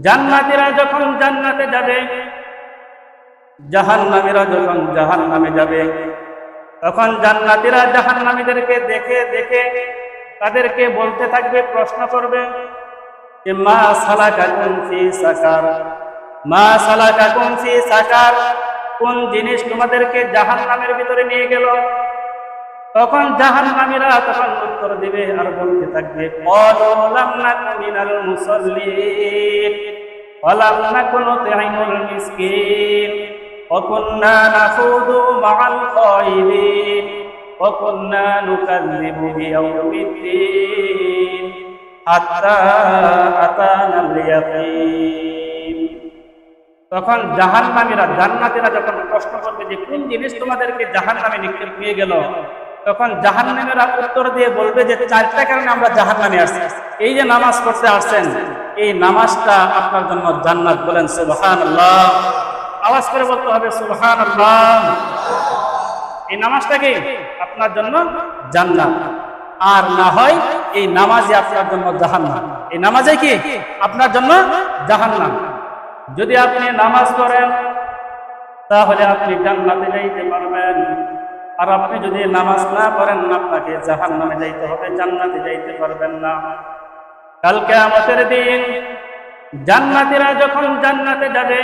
জান্নাতীরা যখন জান্নাতে যাবে, জাহান্নামীরা যখন জাহান্নামে যাবে, তখন জান্নাতীরা জাহান্নামীদেরকে দেখে দেখে তাদেরকে বলতে থাকবে, প্রশ্ন করবে যে, মা সালাকাকুম ফি সাকার। মা সালাকাকুম ফি সাকার, কোন জিনিস তোমাদেরকে জাহান্নামের ভিতরে নিয়ে গেল? তখন জাহান্নামীরা তখন উত্তর দিবে আর বলতে থাকবে তখন জাহান্নামীরা জান্নাতীরা যখন প্রশ্ন করবে যে, কোন জিনিস তোমাদেরকে জাহান জাহান্নামে নিক্ষেপ নিয়ে গেল? তখন জাহান্নামীরা উত্তর দিয়ে বলবে যে, চারটা কারণে আমরা জাহান্নামে আসছি। এই যে নামাজ পড়তে আসছেন, এই নামাজটা আপনার জন্য জান্নাত বলেন, সুবহানাল্লাহ। আওয়াজ করে বলতে হবে, সুবহানাল্লাহ। এই নামাজটা কি? আপনার জন্য জান্নাত। আর না হয় এই নামাজই আপনার জন্য জাহান্নাম। এই নামাজে কি? আপনার জন্য জাহান্নাম। যদি আপনি নামাজ পড়েন, তাহলে আপনি জান্নাতে যাইতে পারবেন। আর আপনি যদি নামাজ না পড়েন, আপনাকে জাহান নামে যাইতে হবে, জান্নাতে যাইতে পারবেন না। কালকে আমাদের দিন জান্নাতীরা যখন জান্নাতে যাবে,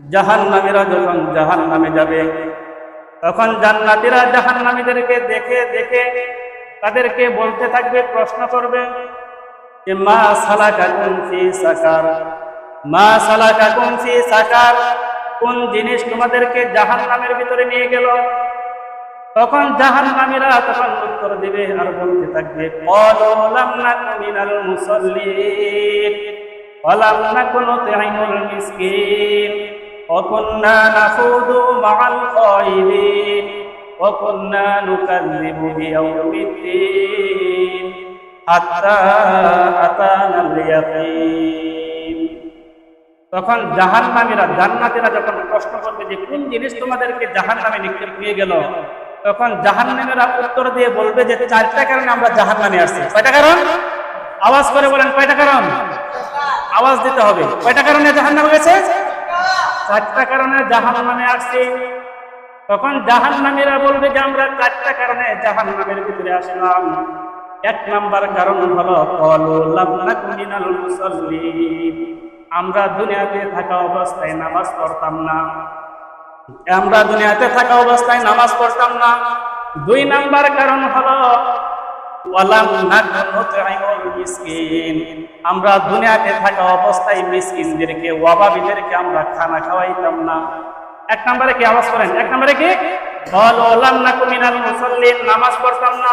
জাহান্নামীরা যখন জাহান নামে যাবে, তখন জান্নাতীরা জাহান্নামীদেরকে দেখে দেখে তাদেরকে বলতে থাকবে, প্রশ্ন করবে যে, মা সালাকাকুম ফি সাকার? মা সালাকাকুম ফি সাকার? কোন জিনিস তোমাদেরকে জাহান নামের ভিতরে নিয়ে গেল? তখন জাহান্নামীরা তখন উত্তর দিবে আর বলতে থাকবে মিনাল মুসাল্লিন কুন্না নুকাযযিবু বিয়াউমিদ্দিন, হাত্তা আতানাল ইয়াকিন। তখন জাহান্নামীরা, জান্নাতীরা যখন প্রশ্ন করবে যে, কোন জিনিস তোমাদেরকে জাহান্নামে নিক্ষেপ নিয়ে গেল? তখন জাহান্নামীরা উত্তর দিয়ে বলবে যে, চারটা কারণে আমরা জাহান্নামে আসছি কয়টা কারণ? আওয়াজ করে বলেন, কয়টা কারণ? আওয়াজ দিতে হবে। কয়টা কারণে জাহান্নামে গেছে চারটা কারণে জাহান নামে আসছি তখন জাহান্নামীরা বলবে যে, আমরা চারটা কারণে জাহান নামের ভিতরে আসলাম। এক নাম্বার কারণ হলো ক্বালু আমরা দুনিয়াতে থাকা অবস্থায় নামাজ পড়তাম না। আমরা দুনিয়াতে থাকা অবস্থায় নামাজ পড়তাম না। দুই নাম্বার কারণ হলো, ওয়ালাম আমরা দুনিয়াতে থাকা অবস্থায় মিসকিনদেরকে, ওয়াবাবিদেরকে আমরা খানা খাওয়াইতাম না। এক নম্বরে কি আওয়াজ করেন? এক নম্বরে কি? বল ওলাম নাকু মিনাল মুসাল্লিন, নামাজ পড়তাম না।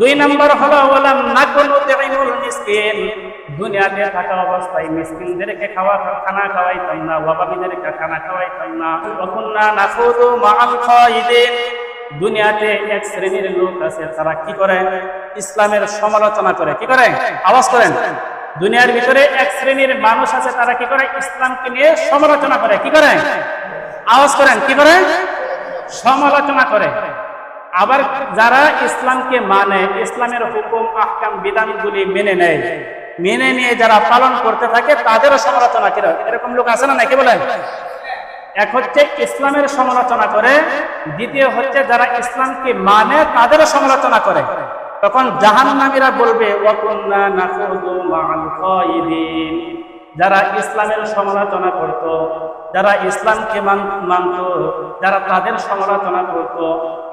দুই নম্বর হলো ওলাম নাকু নুতঈমুল মিসকিন। দুনিয়াতে থাকা অবস্থায় মিসকিনদেরকে খাওয়া খানা খাওয়াইতাম না, ওয়াবাবিদেরকে খানা খাওয়াইতাম না। ওকুন্না নাখুদু মাআল খায়িদিন দুনিয়াতে এক শ্রেণির লোক আছে, তারা কি করে? ইসলামের সমালোচনা করে। কি করে? আওয়াজ করেন। দুনিয়ার ভিতরে এক শ্রেণির মানুষ আছে, তারা কি করে? ইসলামকে নিয়ে সমালোচনা করে। কি করে? আওয়াজ করেন। কি করে? সমালোচনা করে। আবার যারা ইসলামকে মানে ইসলামের হুকুম, আহকাম, বিধানগুলি মেনে নেয়, মেনে নিয়ে যারা পালন করতে থাকে, তাদেরও সমালোচনা করে। এরকম লোক আছে না নাকি বলেন এক হচ্ছে ইসলামের সমালোচনা করে, দ্বিতীয় হচ্ছে যারা ইসলামকে মানে তাদেরও সমালোচনা করে। তখন জাহান নামীরা বলবে যারা ইসলামের সমালোচনা করত, যারা ইসলামকে মানত, যারা তাদের সমালোচনা করত,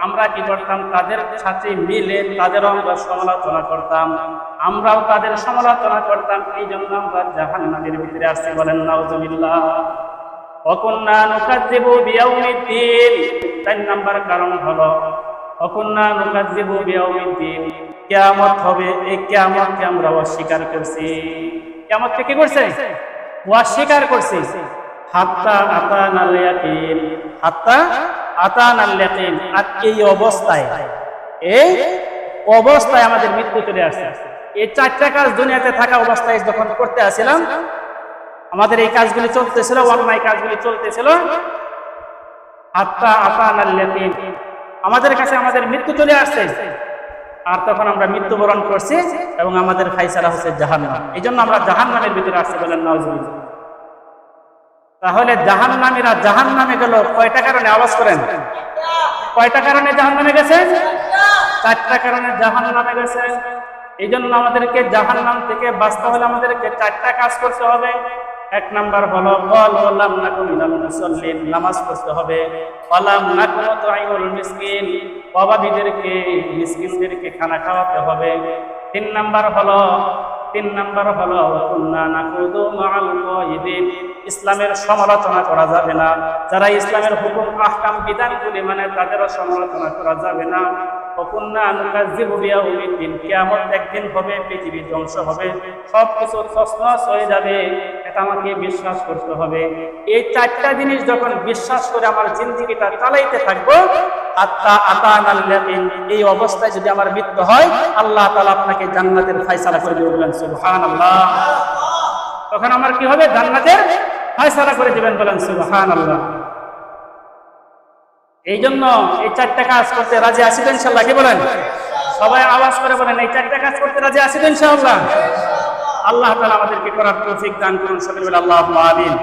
আমরা কি করতাম? তাদের সাথে মিলে তাদেরও আমরা সমালোচনা করতাম। আমরাও তাদের সমালোচনা করতাম। এই জন্য আমরা জাহান্নামের ভিতরে আসছি বলেন, নাউজুবিল্লাহ। অকন্যা নাম্বার কারণ হবে, এই আমরা অস্বীকার করছি। কিয়ামতকে কি করছে? অস্বীকার করছে। হাত্তা আতান আল ইয়াকিন। হাত্তা আতান আল ইয়াকিন। আর এই অবস্থায় এই অবস্থায় আমাদের মৃত্যু চলে আসছে। এই চারটা কাজ দুনিয়াতে থাকা অবস্থায় যখন করতে আসছিলাম, আমাদের এই কাজগুলি চলতেছিল অন্যায় কাজগুলি চলতেছিল। আত্মা আতা নাল্লাতিন আমাদের কাছে আমাদের মৃত্যু চলে আসছে। আর তখন আমরা মৃত্যুবরণ করছি এবং আমাদের ফাইসালা হচ্ছে জাহান্নাম। এই জন্য আমরা জাহান্নামের ভিতরে আসছি বলেন নওয়াজ তাহলে জাহান্নামীরা জাহান্নামে গেল, কয়টা কারণে? আওয়াজ করেন। কয়টা কারণে জাহান্নামে গেছে? চারটা কারণে জাহান্নামে গেছে। এই জন্য আমাদেরকে জাহান্নাম থেকে বাঁচতে হলে আমাদেরকে চারটা কাজ করতে হবে। এক নাম্বার হলো, কল ওলাম নাকু মিনাল মুসাল্লিন নামাজ পড়তে হবে। ওলাম নাকু তুআইমুল মিসকিন। অভাবীদেরকে মিসকিনদেরকে খানা খাওয়াতে হবে। তিন নাম্বার হলো, তিন নাম্বার হলো ইসলামের সমালোচনা করা যাবে না। যারা ইসলামের হুকুম, আহকাম, বিধানগুলি মানে তাদেরও সমালোচনা করা যাবে না। একদিন হবে ধ্বংস হবে সব হয়ে যাবে। এটা আমাকে বিশ্বাস করতে হবে। এই চারটা জিনিস যখন বিশ্বাস করে আমার জিন্দিগিটা চালাইতে থাকব আত্মা আতানাল এই অবস্থায় যদি আমার মৃত্যু হয়, আল্লাহ তাআলা আপনাকে জান্নাতের ফয়সালা করে দিবেন বলেন সুবহানাল্লাহ। তখন আমার কি হবে? জান্নাতের ফয়সালা করে দিবেন, বলেন, সুবহানাল্লাহ। এই জন্য এই চারটা কাজ করতে রাজি আসিবেন ইনশাল্লাহ কি বলেন? সবাই আওয়াজ করে বলেন, এই চারটা কাজ করতে রাজি আসিবেন ইনশাআল্লাহ? আল্লাহ তাআলা আমাদেরকে করার তৌফিক দান করুন, সকলে বলে আল্লাহ আমিন।